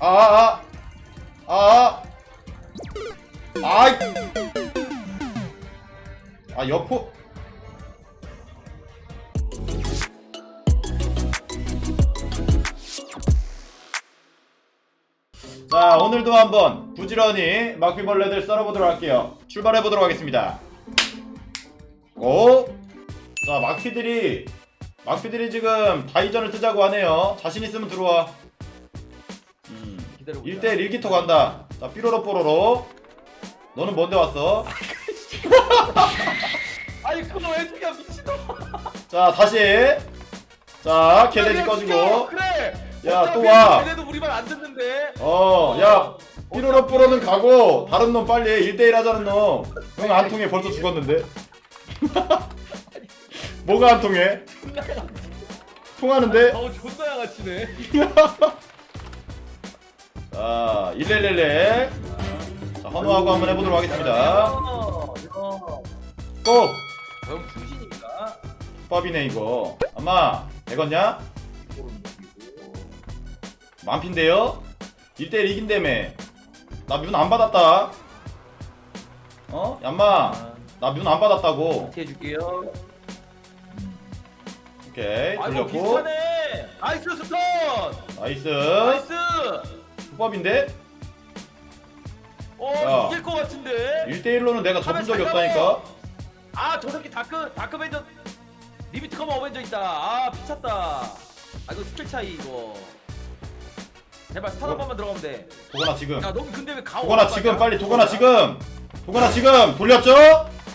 아, 아, 아, 아, 여포. 자, 오늘도 한번 부지런히 막피벌레들 썰어보도록 할게요. 출발해보도록 하겠습니다. 고! 자, 막피들이, 막피들이 지금 다이전을 뜨자고 하네요. 자신 있으면 들어와. 음, 기다려보자 1대1 1기토 간다. 자, 삐로로 뽀로로. 너는 뭔데 왔어? 아니 그거 왜 죽여 미친놈 자, 다시. 자, 개돼지 꺼지고. 그래 야, 어차피 또 와. 걔네도 우리 말 안 듣는데 어, 야, 삐로로 뽀로는 가고, 다른 놈 빨리 1대1 하자는 놈. 형 안 통해. 벌써 죽었는데. 뭐가 안 통해? 통하는데? 어 존나 양아치네 자, 111. 자, 헌호하고 한번 해보도록 하겠습니다. 고! 형 중신인가? 밥이네, 이거. 아마, 되겠냐? 만피인데요? 1대1 이긴다며. 나뮨 안 받았다. 어? 얌마, 나뮨 안 받았다고. 어떻게 해줄게요 오케이, 아이고 돌렸고. 비슷하네 나이스 스턴 나이스. 나이스 국밥인데? 어 야. 이길 것 같은데 1대1로는 내가 접은 적이 없다니까? 아저 새끼 다크 다크벤저 리미트 커머 어벤져 있다 아 미쳤다 아 이거 스킬 차이 이거 제발 스턴 한 어? 번만 들어가면 돼야 도거나 지금. 넌 근데 왜 가오 도거나 지금, 빨리 도거나 지금! 도거나 지금! 돌렸죠?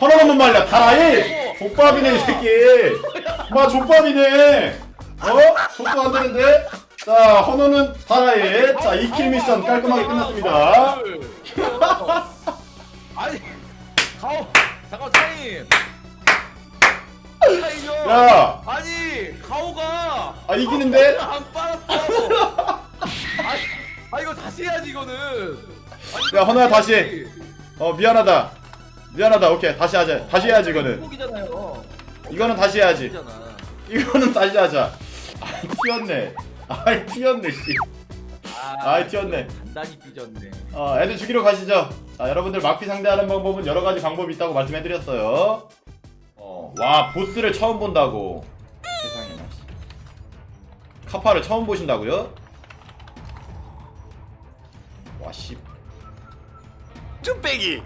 헌어는 못 말려! 다라이! 족밥이네, 이 새끼! 마, 족밥이네! 어? 속도 안 되는데? 자, 헌어는 다라이! 자, 2킬 미션 깔끔하게 끝났습니다. 아니 가오 잠깐 타임요 야! 아니 가오가 아, 이기는데? 안 빨았어 아니 아 이거 다시 해야지 이거는 아니, 야, 헌호야, 다시. 어, 미안하다. 미안하다. 오케이. 다시 하자. 다시 해야지, 이거는. 이거는 다시 해야지. 잖아 이거는 다시 하자. 아이, 튀었네. 아이, 튀었네, 씨. 아이, 튀었네. 단단히 삐졌네 어, 애들 죽이러 가시죠. 자, 여러분들 막피 상대하는 방법은 여러 가지 방법이 있다고 말씀해드렸어요. 어, 와, 보스를 처음 본다고. 세상에나. 씨. 카파를 처음 보신다고요? 와, 씨. 쭈빼기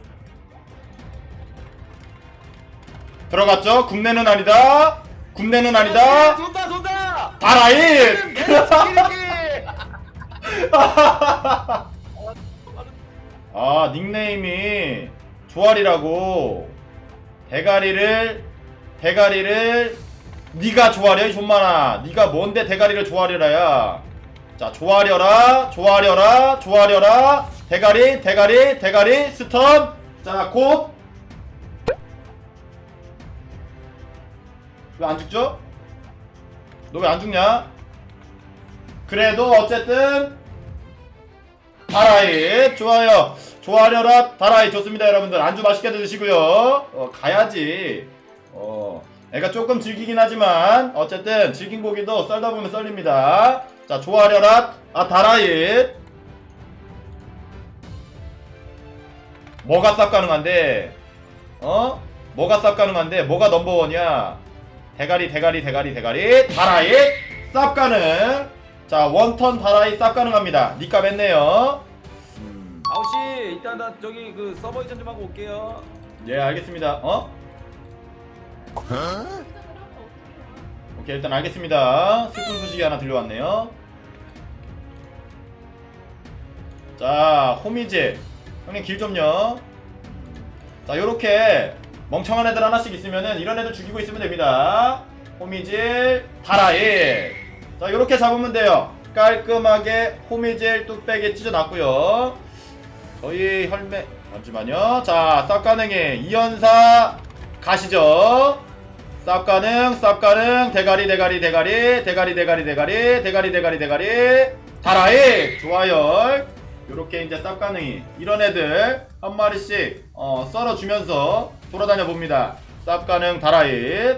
들어갔죠? 국내는 아니다. 국내는 아니다. 돈다 돈다 다라잇! 아 닉네임이 조아리라고. 대가리를 대가리를 네가 조아려 이 존만아. 네가 뭔데 대가리를 조아려라야? 자 조아려라 조아려라 조아려라. 대가리 대가리 대가리 스턴 자곧. 왜안 죽죠? 너 왜 안 죽냐? 그래도 어쨌든 다라이 좋아요. 좋아려라. 다라이 좋습니다 여러분들. 안주 맛있게 드시고요. 어 가야지. 어 애가 조금 질기긴 하지만 어쨌든 질긴 고기도 썰다 보면 썰립니다. 자 좋아려라. 아 다라이. 뭐가 쌉 가능한데? 어? 뭐가 쌉 가능한데? 뭐가 넘버원이야 대가리 대가리 대가리 대가리. 다라이 쌉 가능. 자 원턴 다라이 쌉 가능합니다. 니값 했네요. 음, 아우씨 일단 나 저기 그 서버 이전 좀 하고 올게요. 예 알겠습니다. 어? 오케이 일단 알겠습니다. 슬픈 소식이 하나 들려왔네요. 자 호미질 형님 길 좀요. 자 요렇게 멍청한 애들 하나씩 있으면은 이런 애들 죽이고 있으면 됩니다. 호미질 다라일 자 요렇게 잡으면 돼요. 깔끔하게 호미질 뚝배기 찢어놨고요. 저희 혈매 잠시만요. 자 쌉가능이 이연사 가시죠. 쌉 가능 쌉 가능 대가리 대가리 대가리 대가리 대가리 대가리 대가리 대가리 대가리. 다라이. 좋아요. 요렇게 이제 쌉 가능이 이런 애들 한 마리씩 어, 썰어주면서 돌아다녀 봅니다. 쌉 가능 다라이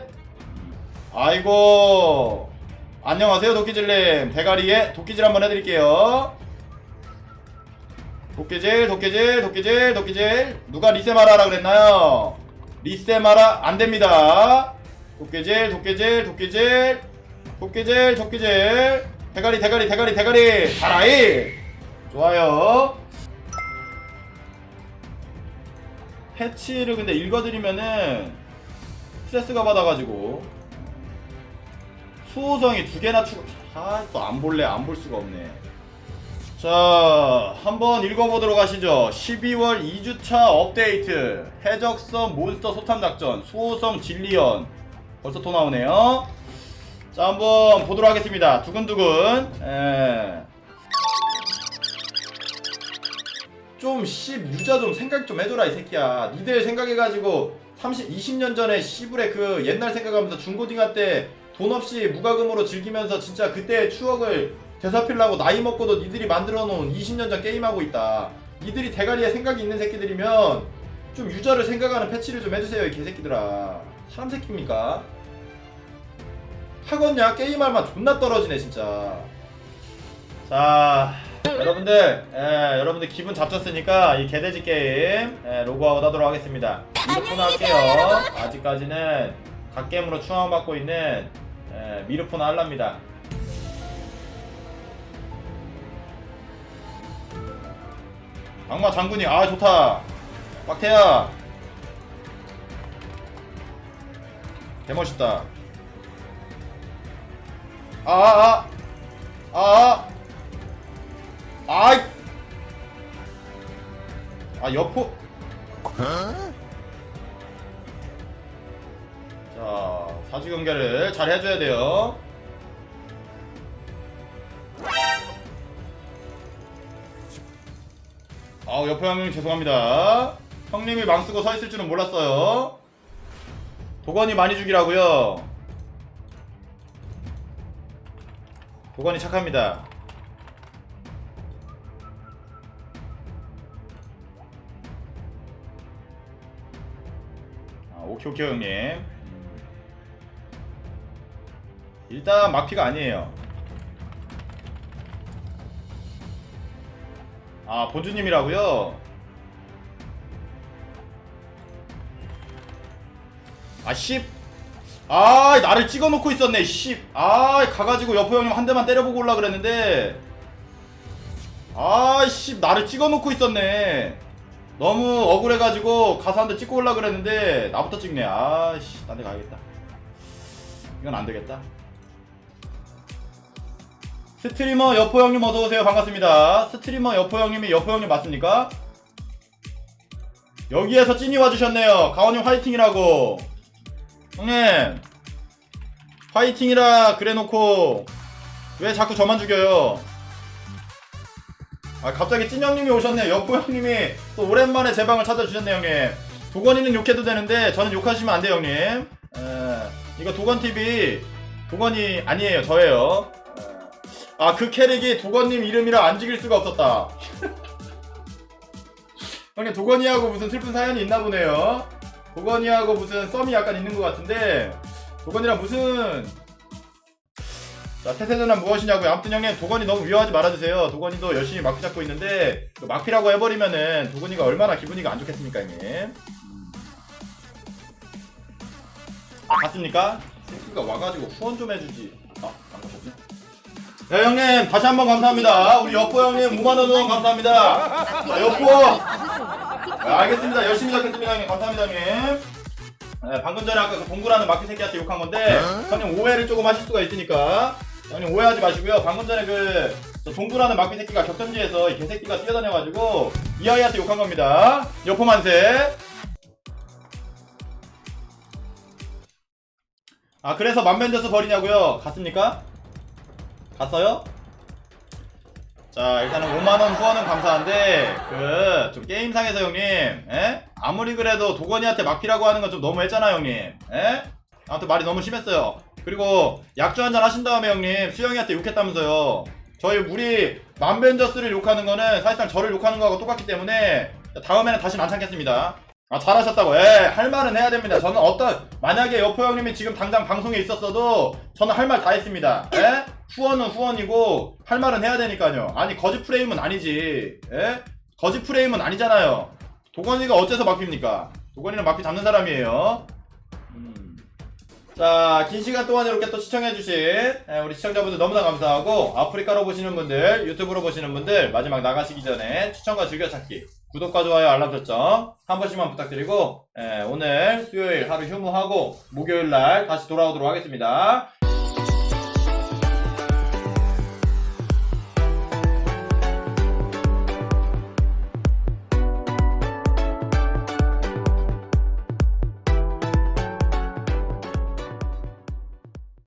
아이고. 안녕하세요 도끼질님. 대가리에 도끼질 한번 해드릴게요. 도끼질 도끼질 도끼질 도끼질. 누가 리세마라라 그랬나요? 리세마라 안 됩니다. 도끼질 도끼질 도끼질. 도끼질 도끼질. 대가리 대가리 대가리 대가리. 다라이 좋아요 패치를 근데 읽어드리면은 스트레스가 받아가지고 수호성이 두 개나 추가 아또 안 볼래 안 볼 수가 없네. 자 한번 읽어보도록 하시죠. 12월 2주차 업데이트. 해적선 몬스터 소탐작전. 수호성 진리언. 벌써 또 나오네요. 자 한번 보도록 하겠습니다. 두근두근. 예. 좀10 유자 좀 생각 좀 해줘라 이 새끼야. 니들 생각해가지고 30, 20년 전에 시불의 그 옛날 생각하면서 중고딩할 때돈 없이 무과금으로 즐기면서 진짜 그때의 추억을 되살피려고 나이 먹고도 니들이 만들어 놓은 20년 전 게임하고 있다. 니들이 대가리에 생각이 있는 새끼들이면 좀 유저를 생각하는 패치를 좀 해주세요 이 개새끼들아. 사람 새끼입니까? 하겠냐 게임할 만 존나 떨어지네 진짜. 자 여러분들 예, 여러분들 기분 잡쳤으니까 이 개돼지 게임 예, 로그아웃 하도록 하겠습니다. 미르폰 할게요. 아직까지는 갓게임으로 추앙받고 있는 예, 미르폰 할랍니다. 악마 장군이 아 좋다. 빡태야. 개멋있다. 아아아 아아 아이. 아 여포. 자 사주 경계를 잘 해줘야 돼요. 아우 여포 형님 죄송합니다. 형님이 망쓰고 서 있을 줄은 몰랐어요. 도건이 많이 죽이라고요. 도건이 착합니다 오케이 오케이 형님 음. 일단 막피가 아니에요 아 본주님이라고요? 아 씨. 아 나를 찍어놓고 있었네 씨. 아 가가지고 여포 형님 한 대만 때려보고 올라 그랬는데 아씨 나를 찍어놓고 있었네 너무 억울해가지고 가서 한 대 찍고 올라 그랬는데 나부터 찍네. 아씨 딴 데 가야겠다. 이건 안 되겠다. 스트리머 여포 형님 어서 오세요. 반갑습니다. 스트리머 여포 형님이 여포 형님 맞습니까? 여기에서 찐이 와주셨네요. 가원님 화이팅이라고. 형님 화이팅이라 그래놓고 왜 자꾸 저만 죽여요 아 갑자기 찐 형님이 오셨네요 여포 형님이 또 오랜만에 제 방을 찾아주셨네요 형님. 도건이는 욕해도 되는데 저는 욕하시면 안 돼요 형님. 에, 이거 도건TV 도건이 아니에요 저예요. 아 그 캐릭이 도건님 이름이라 안 죽일 수가 없었다. 형님 도건이하고 무슨 슬픈 사연이 있나 보네요. 도건이하고 무슨 썸이 약간 있는 것 같은데 도건이랑 무슨 자 태세전환 무엇이냐고요? 아무튼 형님 도건이 너무 위험하지 말아주세요. 도건이도 열심히 막피 잡고 있는데 그 막피라고 해버리면은 도건이가 얼마나 기분이가 안 좋겠습니까 형님? 음. 아? 새끼가 와가지고 후원 좀 해주지. 아 안 가셨네. 네 형님 다시 한번 감사합니다. 우리 여포 형님 5만원 후원 감사합니다. 자 여포. 네, 알겠습니다. 열심히 잡겠습니다 형님. 감사합니다 형님. 네, 방금 전에 아까 그 동굴하는 마키 새끼한테 욕한 건데 형님 오해를 조금 하실 수가 있으니까 형님 오해하지 마시고요 방금 전에 그저 동굴하는 마키 새끼가 격전지에서 이 개새끼가 뛰어다녀가지고 이 아이한테 욕한 겁니다 여포 만세 아 그래서 만면제스 버리냐고요 갔습니까? 갔어요? 자 일단은 5만원 후원은 감사한데 그 좀 게임상에서 형님 에? 아무리 그래도 도건이한테 막히라고 하는 건 좀 너무했잖아 형님 에? 아무튼 말이 너무 심했어요 그리고 약주 한잔 하신 다음에 형님 수영이한테 욕했다면서요 저희 우리 만벤저스를 욕하는 거는 사실상 저를 욕하는 거하고 똑같기 때문에 다음에는 다시는 안 참겠습니다 아 잘하셨다고 예할 말은 해야 됩니다 저는 어떤 만약에 여포 형님이 지금 당장 방송에 있었어도 저는 할 말 다 했습니다 예? 후원은 후원이고 할 말은 해야 되니까요 아니 거짓 프레임은 아니지 예? 거짓 프레임은 아니잖아요. 도건이가 어째서 막힙니까? 도건이는 막피 잡는 사람이에요. 음. 자, 긴 시간 동안 이렇게 또 시청해주신 예, 우리 시청자분들 너무나 감사하고 아프리카로 보시는 분들, 유튜브로 보시는 분들 마지막 나가시기 전에 추천과 즐겨찾기, 구독과 좋아요, 알람 설정 한 번씩만 부탁드리고 예, 오늘 수요일 하루 휴무하고 목요일 날 다시 돌아오도록 하겠습니다.